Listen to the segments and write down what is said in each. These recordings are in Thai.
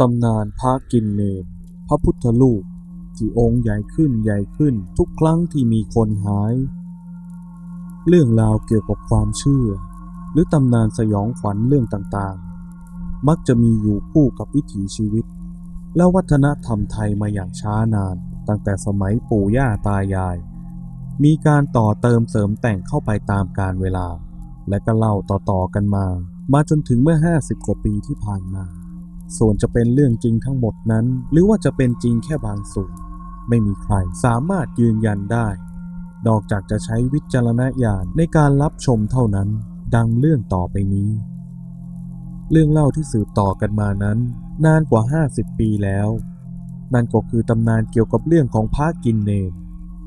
ตำนานพระกินเนรพระพุทธรูปที่องค์ใหญ่ขึ้นใหญ่ขึ้นทุกครั้งที่มีคนหาย เรื่องราวเกี่ยวกับความเชื่อ หรือตำนานสยองขวัญเรื่องต่างๆ มักจะมีอยู่คู่กับวิถีชีวิต และวัฒนธรรมไทยมาอย่างช้านาน ตั้งแต่สมัยปู่ย่าตายาย มีการต่อเติมเสริมแต่งเข้าไปตามกาลเวลา และก็เล่าต่อๆกันมา มาจนถึงเมื่อ 50 กว่าปีที่ผ่านมา ส่วนจะเป็นเรื่องจริงทั้งหมดนั้น หรือว่าจะเป็นจริงแค่บางส่วน ไม่มีใครสามารถยืนยันได้ นอกจากจะใช้วิจารณญาณในการรับชมเท่านั้น ดังเรื่องต่อไปนี้ เรื่องเล่าที่สืบต่อกันมานั้น นานกว่า 50 ปีแล้ว นั่นก็คือตำนานเกี่ยวกับเรื่องของพระกินเนร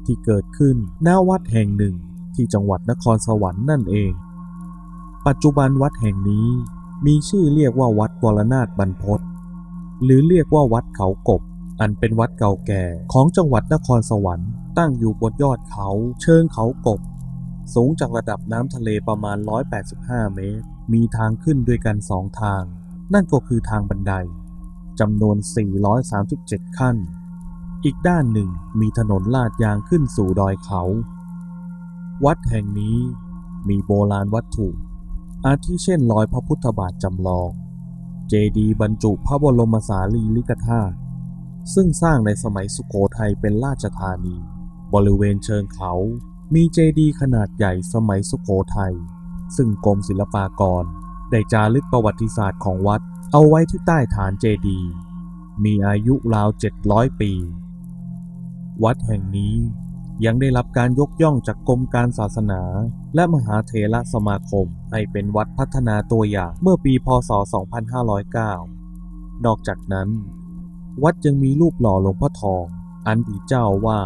ที่เกิดขึ้นณวัดแห่งหนึ่งที่จังหวัดนครสวรรค์นั่นเอง ปัจจุบันวัดแห่งนี้ มีชื่อเรียกว่าวัดวรนาถบรรพตหรือเรียกว่าวัดเขากบ อันเป็นวัดเก่าแก่ของจังหวัดนครสวรรค์ตั้งอยู่บนยอดเขาเชิงเขากบ สูงจากระดับน้ำทะเลประมาณ 185 เมตร มีทางขึ้นด้วยกันสองทาง นั่นก็คือทางบันไดจำนวน 437 ขั้น อีกด้านหนึ่งมีถนนลาดยางขึ้นสู่ดอยเขา วัดแห่งนี้มีโบราณวัตถุ อาทิเช่นรอยพระพุทธบาทจำลอง เจดีย์บรรจุพระบรมสารีริกธาตุซึ่งสร้างในสมัยสุโขทัยเป็นราชธานี บริเวณเชิงเขา มีเจดีย์ขนาดใหญ่สมัยสุโขทัยซึ่งกรมศิลปากร ได้จารึกประวัติศาสตร์ของวัดเอาไว้ที่ใต้ฐานเจดีย์มีอายุราว 700 ปี วัดแห่งนี้ ยังได้รับการยกย่องจากกรมการศาสนา และมหาเถรสมาคม ให้เป็นวัดพัฒนาตัวอย่างเมื่อปีพศ 2509 นอกจากนั้น วัดยังมีรูปหล่อหลวงพ่อทอง อันผีเจ้าว่า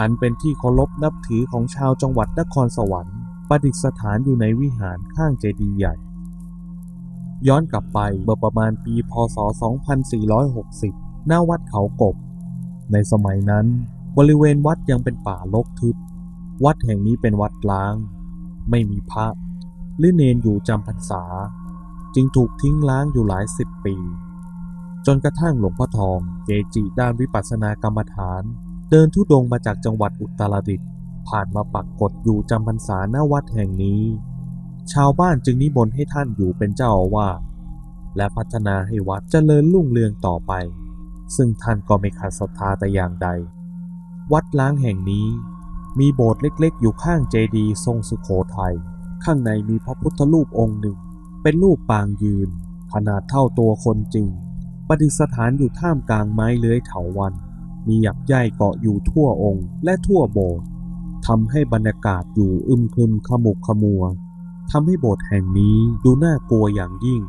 อันเป็นที่เคารพนับถือของชาวจังหวัดนครสวรรค์ประดิษฐานอยู่ในวิหารข้างเจดีย์ใหญ่ ย้อนกลับไปเมื่อประมาณปีพศ 2460 หน้าวัดเขากบ ในสมัยนั้น บริเวณวัดยังเป็นป่ารกทึบ วัดแห่งนี้เป็นวัดล้าง ไม่มีพระหรือเนนอยู่จำพรรษา จึงถูกทิ้งล้างอยู่หลายสิบปี จนกระทั่งหลวงพ่อทองเกจิด้านวิปัสสนากรรมฐาน เดินทุดงมาจากจังหวัดอุตรดิตถ์ผ่านมาปักกฏอยู่จำพรรษาหน้าวัดแห่งนี้ ชาวบ้านจึงนิมนต์ให้ท่านอยู่เป็นเจ้าอาวาสและพัฒนาให้วัดเจริญรุ่งเรืองต่อไป ซึ่งท่านก็ไม่ขาดศรัทธาแต่อย่างใด วัดล้างแห่งนี้ มีโบสถ์เล็กๆ อยู่ข้างเจดีย์ทรงสุโขทัย ข้างในมีพระพุทธรูปองค์หนึ่ง เป็นรูปปางยืน ขนาดเท่าตัวคนจริง ประดิษฐานอยู่ท่ามกลางไม้เลื้อยเถาวัน มีหยักใยเกาะอยู่ทั่วองค์ และทั่วโบสถ์ทำให้บรรยากาศอยู่อึมครึมขมุกขมัวทำให้โบสถ์แห่งนี้ดูน่ากลัวอย่างยิ่ง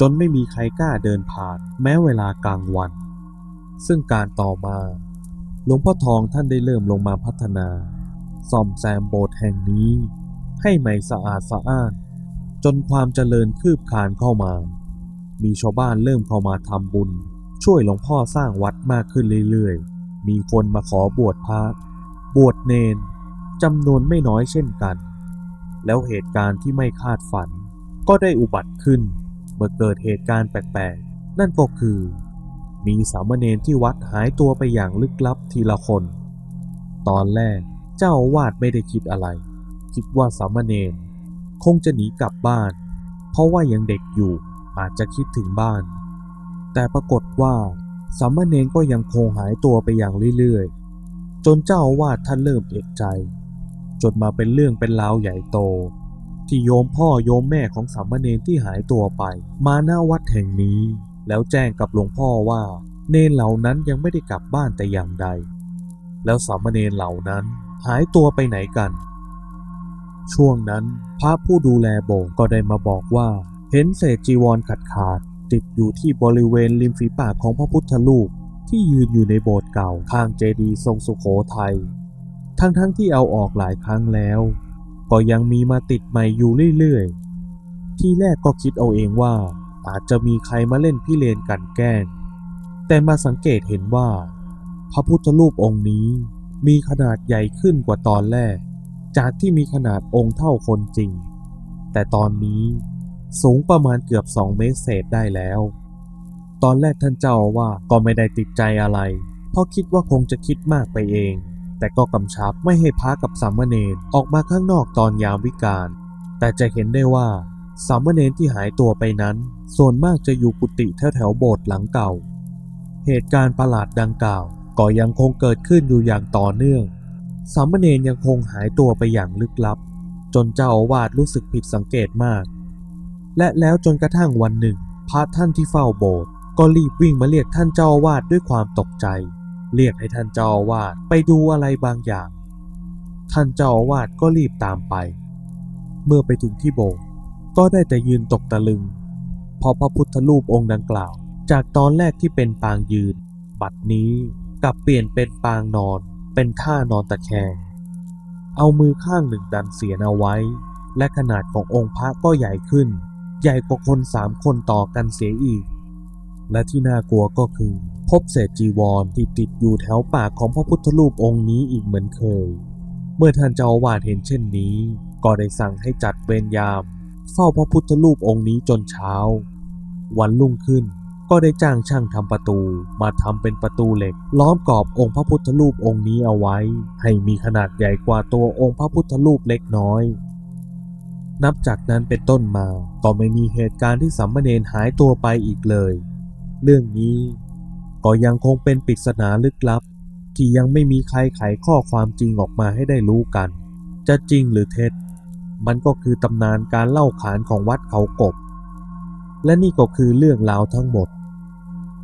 จนไม่มีใครกล้าเดินผ่าน แม้เวลากลางวัน ซึ่งการต่อมา หลวงพ่อทองท่านได้เริ่มลงมาพัฒนา ซ่อมแซมโบสถ์แห่งนี้ ให้ใหม่สะอาดสะอ้าน จนความเจริญคืบคานเข้ามา มีชาวบ้านเริ่มเข้ามาทำบุญ ช่วยหลวงพ่อสร้างวัดมากขึ้นเรื่อยๆ มีคนมาขอบวชพระบวชเนนจำนวนไม่น้อยเช่นกัน แล้วเหตุการณ์ที่ไม่คาดฝัน ก็ได้อุบัติขึ้น เมื่อเกิดเหตุการณ์แปลกๆ นั่นก็คือ มีสามเณรที่วัดหายตัวไปอย่างลึกลับทีละคน ตอนแรกเจ้าวาดไม่ได้คิดอะไร คิดว่าสามเณรคงจะหนีกลับบ้าน เพราะว่ายังเด็กอยู่อาจจะคิดถึงบ้าน แต่ปรากฏว่าสามเณรก็ยังคงหายตัวไปอย่างเรื่อยๆ จนเจ้าอาวาดท่านเริ่มเอกใจ จนมาเป็นเรื่องเป็นราวใหญ่โต ที่โยมพ่อโยมแม่ของสามเณรที่หายตัวไป มาหน้าวัดแห่งนี้ แล้วแจ้งกับหลวงพ่อว่า เนรเหล่านั้นยังไม่ได้กลับบ้านแต่อย่างใด แล้วสามเณรเหล่านั้นหายตัวไปไหนกัน ช่วงนั้นพระผู้ดูแลโบสถ์ก็ได้มาบอกว่า เห็นเศษจีวรขาดขาดๆติดอยู่ที่บริเวณริมฝีปากของพระพุทธรูปที่ยืนอยู่ในโบสถ์เก่าข้างเจดีย์ทรงสุโขทัยทั้งๆทที่เอาออกหลายครั้งแล้ว ก็ยังมีมาติดใหม่อยู่เรื่อยๆ ที่แรกก็คิดเอาเองว่า อาจจะมีใครมาเล่นพี่เลนกันแกล้ง แต่มาสังเกตเห็นว่า พระพุทธรูปองค์นี้มีขนาดใหญ่ขึ้นกว่าตอนแรก จากที่มีขนาดองค์เท่าคนจริง แต่ตอนนี้สูงประมาณเกือบ2เมตรเศษได้แล้ว ตอนแรกท่านเจ้าว่าก็ไม่ได้ติดใจอะไร เพราะคิดว่าคงจะคิดมากไปเอง แต่ก็กำชับไม่ให้พระกับสามเณรออกมาข้างนอกตอนยามวิกาลแต่จะเห็นได้ว่า สามเณรที่หายตัวไปนั้น ส่วนมากจะอยู่กุฏิแถวแถวโบสถ์หลังเก่า เหตุการณ์ประหลาดดังกล่าว ก็ยังคงเกิดขึ้นอยู่อย่างต่อเนื่อง สามเณรยังคงหายตัวไปอย่างลึกลับ จนเจ้าอาวาสรู้สึกผิดสังเกตมาก และแล้วจนกระทั่งวันหนึ่ง พระท่านที่เฝ้าโบสถ์ก็รีบวิ่งมาเรียกท่านเจ้าอาวาสด้วยความตกใจ เรียกให้ท่านเจ้าอาวาสไปดูอะไรบางอย่าง ท่านเจ้าอาวาสก็รีบตามไป เมื่อไปถึงที่โบสถ์ ก็ได้แต่ยืนตกตะลึง เพราะพระพุทธรูปองค์ดังกล่าว จากตอนแรกที่เป็นปางยืน บัดนี้กลับเปลี่ยนเป็นปางนอน เป็นท่านอนตะแคง เอามือข้างหนึ่งดันเสียนเอาไว้ และขนาดขององค์พระก็ใหญ่ขึ้น ใหญ่กว่าคนสามคนต่อกันเสียอีก และที่น่ากลัวก็คือ พบเศษจีวรที่ติดอยู่แถวปากของพระพุทธรูปองค์นี้อีกเหมือนเคย เมื่อท่านเจ้าอาวาสเห็นเช่นนี้ ก็ได้สั่งให้จัดเวรยาม เฝ้าพระพุทธรูปองค์นี้จนเช้า วันรุ่งขึ้นก็ได้จ้างช่างทำประตูมาทำเป็นประตูเหล็ก ล้อมกรอบองค์พระพุทธรูปองค์นี้เอาไว้ ให้มีขนาดใหญ่กว่าตัวองค์พระพุทธรูปเล็กน้อย นับจากนั้นเป็นต้นมาก็ไม่มีเหตุการณ์ที่สัมมเนรหายตัวไปอีกเลย เรื่องนี้ก็ยังคงเป็นปริศนาลึกลับ ที่ยังไม่มีใครไขข้อความจริงออกมาให้ได้รู้กัน จะจริงหรือเท็จ มันก็คือตำนานการเล่าขานของวัดเขากบ และนี่ก็คือเรื่องราวทั้งหมด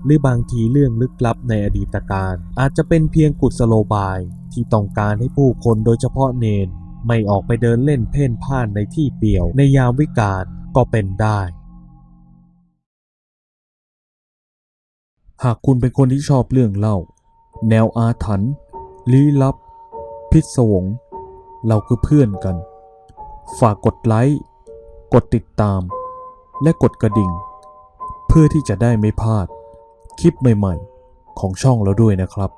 หรือบางทีเรื่องลึกลับในอดีตการอาจจะเป็นเพียงกุศโลบายที่ต้องการให้ผู้คนโดยเฉพาะเนน ไม่ออกไปเดินเล่นเพ่นพ่านในที่เปี่ยวในยามวิกาลก็เป็นได้ หากคุณเป็นคนที่ชอบเรื่องเล่า แนวอาถรรพ์ลี้ลับ พิศวง เราคือเพื่อนกัน ฝากกดไลค์ กดติดตาม และกดกระดิ่ง เพื่อที่จะได้ไม่พลาดคลิปใหม่ๆ ของช่องเราด้วยนะครับ